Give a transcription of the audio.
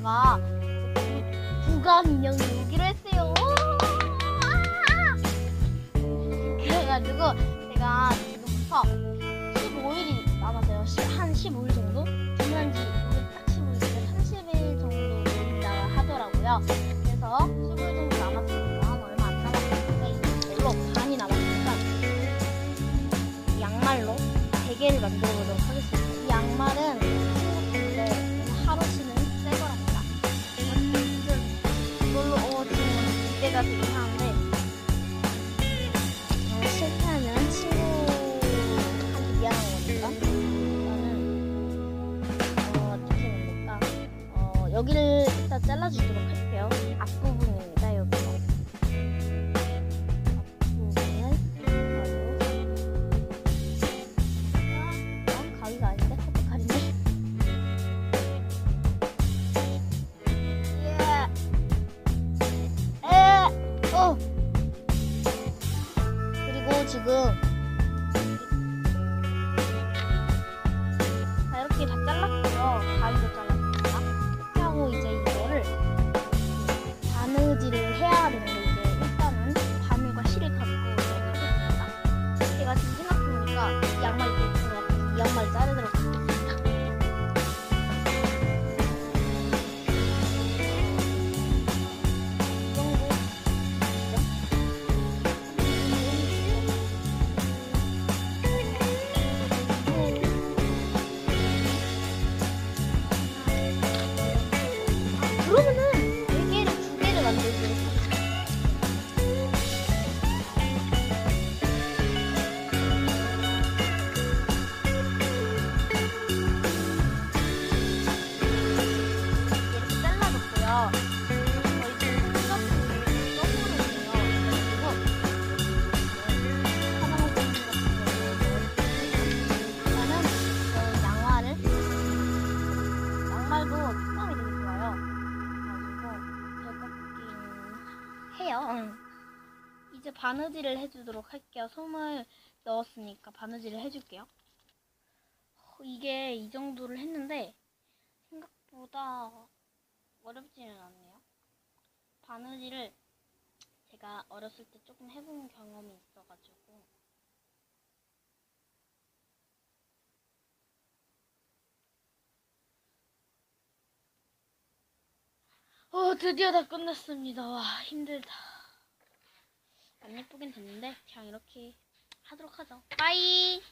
제가 구간 인형이 오기로 했어요. 아! 그래가지고 제가 지금부터 15일이 남았어요. 시- 한 15일 정도? 지난지 딱 15일인데 30일 정도 된다 하더라고요. 그래서 15일 정도 남았으니까 한 얼마 안 남았는데 별로 반이 남았으니까 이 양말로 베개를 만들어 보도록 하겠습니다. 이 양말은 이때가 되긴 하는데 어, 실패하면 친구한테 미안한 거니까 저는 어, 어떻게 해야 될까? 어, 여기를 일단 잘라주도록 할게요. 앞부분입 그 개 해요. 응. 이제 바느질을 해주도록 할게요. 솜을 넣었으니까 바느질을 해줄게요. 어, 이게 이 정도를 했는데 생각보다 어렵지는 않네요. 바느질을 제가 어렸을 때 조금 해본 경험이 있어가지고 어 드디어 다 끝났습니다. 와 힘들다. 안 예쁘긴 됐는데 그냥 이렇게 하도록 하죠. 빠이.